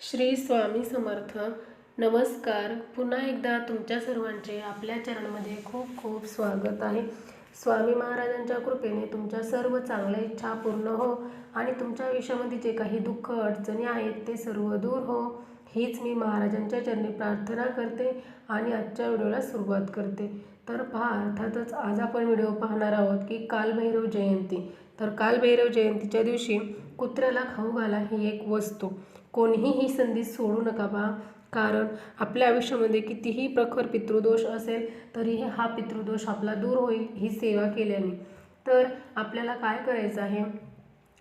श्री स्वामी समर्थ. नमस्कार. पुन्हा एकदा तुमच्या सर्वांचे आपल्या चरणमध्ये खूप खूप स्वागत आहे. स्वामी महाराजांच्या कृपेने तुमच्या सर्व चांगल्या इच्छा पूर्ण हो आणि तुमच्या आयुष्यामध्ये जे काही दुःख अडचणी आहेत ते सर्व दूर हो. हीच मी महाराजांच्या चरणी प्रार्थना करते आणि आजच्या व्हिडिओला सुरुवात करते. तर पहा अर्थातच आज आपण व्हिडिओ पाहणार आहोत की कालभैरव जयंती. तर कालभैरव जयंतीच्या दिवशी कुत्र्याला खाऊ घाला ही एक वस्तू. कोणीही ही संधी सोडू नका बा. कारण आपल्या आयुष्यामध्ये कितीही प्रखर पितृदोष असेल तरीही हा पितृदोष आपला दूर होईल ही सेवा केल्याने. तर आपल्याला काय करायचं आहे?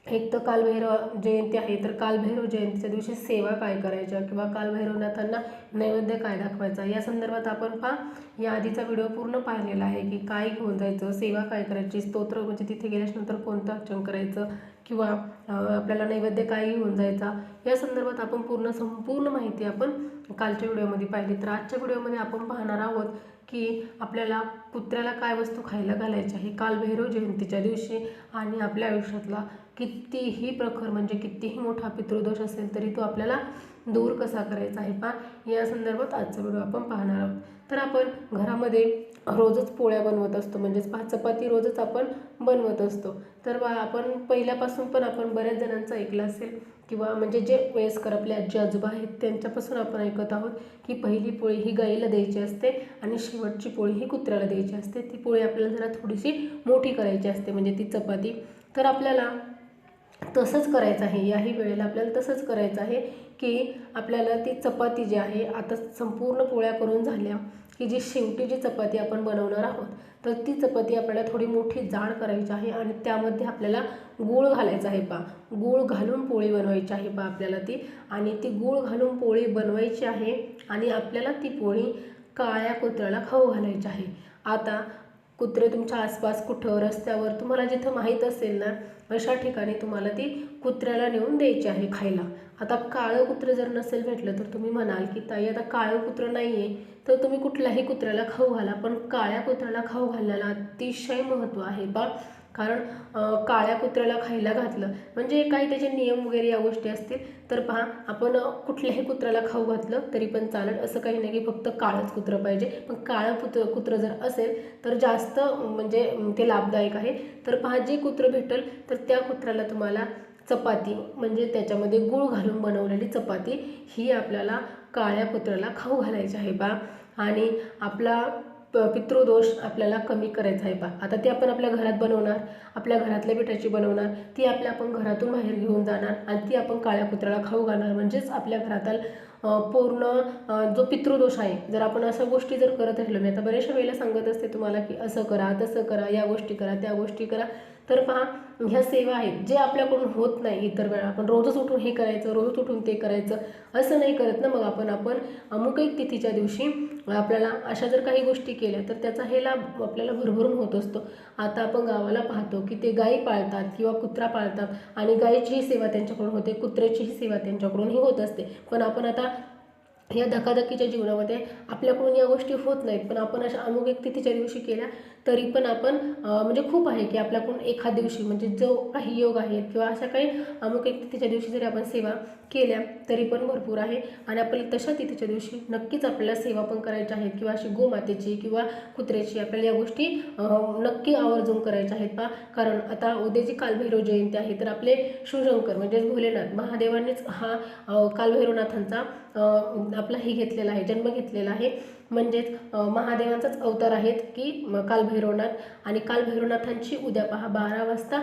एक तर कालभैरव जयंती आहे तर कालभैरव जयंतीच्या दिवशी सेवा काय करायच्या किंवा कालभैरवनाथांना नैवेद्य काय दाखवायचा? या संदर्भात आपण पहा. या आधीचा व्हिडिओ पूर्ण पाहिलेला आहे की काय घेऊन जायचं सेवा काय करायची स्तोत्र म्हणजे तिथे गेल्याच्यानंतर कोणतं अर्चन करायचं किंवा आपल्याला नैवेद्य काय घेऊन जायचा? या संदर्भात आपण पूर्ण संपूर्ण माहिती आपण कालच्या व्हिडिओमध्ये पाहिली. तर आजच्या व्हिडिओमध्ये आपण पाहणार आहोत की आपल्याला कुत्र्याला काय वस्तू खायला घालायची आहे कालभैरव जयंतीच्या दिवशी आणि आपल्या आयुष्यातला कितीही प्रखर म्हणजे कितीही मोठा पितृदोष असेल तरी तो आपल्याला दूर कसा करायचा आहे पा या संदर्भात आजचा व्हिडिओ आपण पाहणार आहोत. तर आपण घरामध्ये रोजच पोळ्या बनवत असतो. म्हणजेच पा चपाती रोजच आपण बनवत असतो. तर बा आपण पहिल्यापासून पण आपण बऱ्याच जणांचं ऐकलं असेल किंवा म्हणजे जे वयस्कर आपले आजी आजोबा आहेत त्यांच्यापासून आपण ऐकत आहोत की पहिली पोळी ही गाईला द्यायची असते आणि शेवटची पोळी ही कुत्र्याला द्यायची असते. ती पोळी आपल्याला जरा थोडीशी मोठी करायची असते म्हणजे ती चपाती. तर आपल्याला तसंच करायचं आहे. याही वेळेला आपल्याला तसंच करायचं आहे की आपल्याला ती चपाती जी आहे आता संपूर्ण पोळ्या करून झाल्या की जी शेवटी जी चपाती आपण बनवणार आहोत तर ती चपाती आपल्याला थोडी मोठी जाड करायची आहे आणि त्यामध्ये आपल्याला गूळ घालायचा आहे पा गूळ घालून पोळी बनवायची आहे पा आपल्याला ती. आणि ती गूळ घालून पोळी बनवायची आहे आणि आपल्याला ती पोळी काळ्या कुत्र्याला खाऊ घालायची आहे. आता कुत्रे तुमच्या आसपास कुठं रस्त्यावर तुम्हाला जिथं माहीत असेल ना अशा ठिकाणी तुम्हाला ती कुत्र्याला नेऊन द्यायची आहे खायला. आता काळं कुत्रं जर नसेल भेटलं तर तुम्ही म्हणाल की ताई आता काळं कुत्रं नाही आहे तर तुम्ही कुठल्याही कुत्र्याला खाऊ घाला पण काळ्या कुत्र्याला खाऊ घालण्याला अतिशय महत्त्व आहे. बा कारण काळ्या कुत्र्याला खायला घातलं. म्हणजे काही त्याचे नियम वगैरे या गोष्टी असतील तर पहा आपण कुठल्याही कुत्र्याला खाऊ घातलं तरी पण चालेल. असं काही नाही की फक्त काळंच कुत्रं पाहिजे. पण काळं कुत्र कुत्रं जर असेल तर जास्त म्हणजे ते लाभदायक आहे. तर पहा जे कुत्रं भेटेल तर त्या कुत्र्याला तुम्हाला चपाती म्हणजे त्याच्यामध्ये गूळ घालून बनवलेली चपाती ही आपल्याला काळ्या कुत्र्याला खाऊ घालायची आहे बा आणि आपला प पितृदोष आपल्याला कमी करायचा आहे पा आता ती आपण आपल्या घरात बनवणार आपल्या घरातल्या पिठाची बनवणार ती आपल्या आपण घरातून बाहेर घेऊन जाणार आणि ती आपण काळ्या कुत्र्याला खाऊ घालणार. म्हणजेच आपल्या घरातील पूर्ण जो पितृदोष आहे जर आपण अशा गोष्टी जर करत राहिलो मी आता बऱ्याचशा वेळेला सांगत असते तुम्हाला की असं करा तसं करा या गोष्टी करा त्या गोष्टी करा. तर पहा ह्या सेवा आहेत जे आपल्याकडून होत नाही इतर वेळा. आपण रोजच उठून हे करायचं रोजच उठून ते करायचं असं नाही करत ना मग आपण. आपण अमुक एक तिथीच्या दिवशी आपल्याला अशा जर काही गोष्टी केल्या तर त्याचा हे लाभ आपल्याला भरभरून होत असतो. आता आपण गावाला पाहतो की ते गाई पाळतात किंवा कुत्रा पाळतात आणि गायीचीही सेवा त्यांच्याकडून होते कुत्र्याचीही सेवा त्यांच्याकडूनही होत असते. पण आपण आता या धकाधकीच्या जीवनामध्ये आपल्याकडून या गोष्टी होत नाहीत. पण आपण अशा अमुक एक तिथीच्या दिवशी केल्या तरी पण आपण म्हणजे खूप आहे की आपल्याकडून एखाद दिवशी म्हणजे जो काही योग आहेत किंवा अशा काही अमुक एक तिथीच्या दिवशी जरी आपण सेवा केल्या तरी पण भरपूर आहे. आणि आपल्याला तशा तिथीच्या दिवशी नक्कीच आपल्याला सेवा पण करायच्या आहेत किंवा अशी गोमातेची किंवा कुत्र्याची आपल्याला या गोष्टी नक्की आवर्जून करायच्या आहेत पा कारण आता उद्याची कालभैरव जयंती आहे तर आपले शिवशंकर म्हणजेच भोलेनाथ महादेवांनीच हा कालभैरवनाथांचा आपला हे घेतलेला आहे जन्म घेतलेला आहे. म्हणजेच महादेवांचाच अवतार आहेत की कालभैरवनाथ आणि कालभैरवनाथांची उद्या पहा बारा वाजता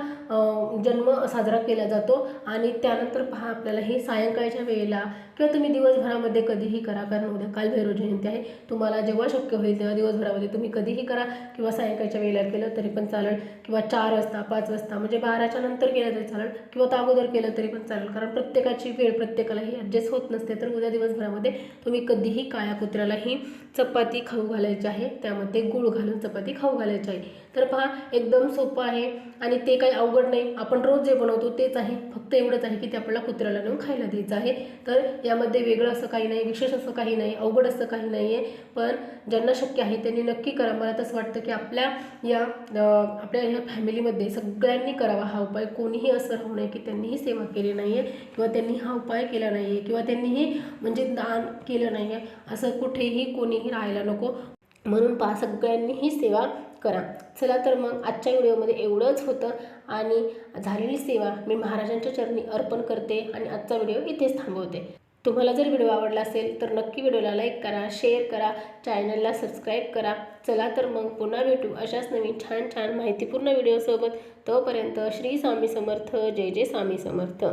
जन्म साजरा केला जातो. आणि त्यानंतर पहा आपल्याला हे सायंकाळच्या वेळेला किंवा तुम्ही दिवसभरामध्ये कधीही करा कारण उद्या कालभैरव जयंती आहे. तुम्हाला जेव्हा शक्य होईल तेव्हा दिवसभरामध्ये तुम्ही कधीही करा किंवा सायंकाळच्या वेळेला केलं तरी पण चालेल किंवा चार वाजता पाच वाजता म्हणजे बाराच्या नंतर केलं तरी चालेल किंवा त्या अगोदर केलं तरी पण चालेल कारण प्रत्येकाची वेळ प्रत्येकाला ही ॲडजस्ट होत नसते. तर उद्या दिवसभरामध्ये तुम्ही कधीही काळ्या कुत्र्यालाही चपाती खाऊ घालायची आहे. त्यामध्ये गूळ घालून चपाती खाऊ घालायची आहे. तर पहा एकदम सोपं आहे. आणि ते काही अवघड नाही. आपण रोज जे बनवतो तेच आहे. फक्त एवढंच आहे की ते आपल्याला कुत्र्याला नेऊन खायला द्यायचं आहे. तर यामध्ये वेगळं असं काही नाही विशेष असं काही नाही अवघड असं काही नाही आहे पण ज्यांना शक्य आहे त्यांनी नक्की करा. मला तसं वाटतं की आपल्या या आपल्या ह्या फॅमिलीमध्ये सगळ्यांनी करावा हा उपाय. कोणीही असं राहू नये की त्यांनीही सेवा केली नाही आहे किंवा त्यांनी हा उपाय केला नाही आहे किंवा त्यांनीही म्हणजे दान केलं नाही आहे असं कुठेही कोणी कोणीही राहायला नको. म्हणून पहा सगळ्यांनी ही सेवा करा. चला तर मग आजच्या व्हिडिओमध्ये एवढंच होतं. आणि झालेली सेवा मी महाराजांच्या चरणी अर्पण करते आणि आजचा व्हिडिओ इथेच थांबवते. तुम्हाला जर व्हिडिओ आवडला असेल तर नक्की व्हिडिओला लाईक करा शेअर करा चॅनलला सबस्क्राईब करा. चला तर मग पुन्हा भेटू अशाच नवीन छान छान माहितीपूर्ण व्हिडिओसोबत. तोपर्यंत श्री स्वामी समर्थ जय जय स्वामी समर्थ.